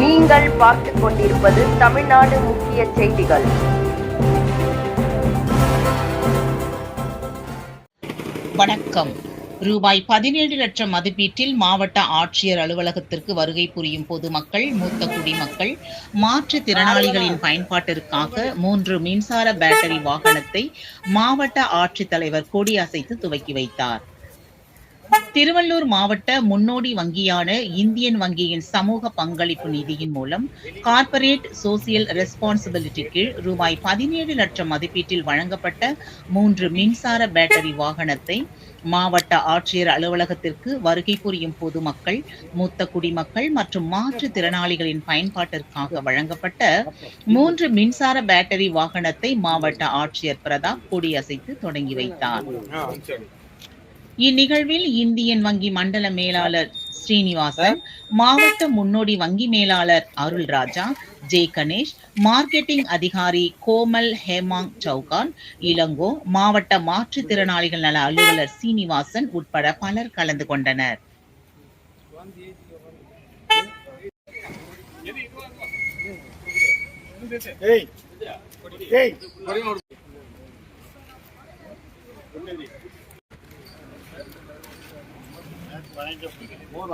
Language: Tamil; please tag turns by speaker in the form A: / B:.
A: நீங்கள் பார்த்து கொண்டிருப்பது தமிழ்நாடு முக்கிய செய்திகள்.
B: வணக்கம். ரூபாய் பதினேழு லட்சம் மதிப்பீட்டில் மாவட்ட ஆட்சியர் அலுவலகத்திற்கு வருகை புரியும் பொதுமக்கள் மூத்த குடிமக்கள் மாற்றுத்திறனாளிகளின் பயன்பாட்டிற்காக மூன்று மின்சார பேட்டரி வாகனத்தை மாவட்ட ஆட்சித்தலைவர் கொடியசைத்து துவக்கி வைத்தார். திருவள்ளூர் மாவட்ட முன்னோடி வங்கியான இந்தியன் வங்கியின் சமூக பங்களிப்பு நிதியின் மூலம் கார்ப்பரேட் சோசியல் ரெஸ்பான்சிபிலிட்டி கீழ் ரூபாய் பதினேழு லட்சம் மதிப்பீட்டில் வழங்கப்பட்ட மூன்று மின்சார பேட்டரி வாகனத்தை மாவட்ட ஆட்சியர் அலுவலகத்திற்கு வருகை புரியும் பொதுமக்கள் மூத்த குடிமக்கள் மற்றும் மாற்றுத்திறனாளிகளின் பயன்பாட்டிற்காக வழங்கப்பட்ட மூன்று மின்சார பேட்டரி வாகனத்தை மாவட்ட ஆட்சியர் பிரதாப் கொடியசைத்து தொடங்கி வைத்தார். இந்நிகழ்வில் இந்தியன் வங்கி மண்டல மேலாளர் ஸ்ரீனிவாசன் மாவட்ட முன்னோடி வங்கி மேலாளர் அருள்ராஜா ஜே கணேஷ் மார்க்கெட்டிங் அதிகாரி கோமல் ஹேமாங் சௌகான் இளங்கோ மாவட்ட மாற்றுத்திறனாளிகள் நல அலுவலர் சீனிவாசன் உட்பட பலர் கலந்து கொண்டனர்.
C: ஏய் ஏய் वो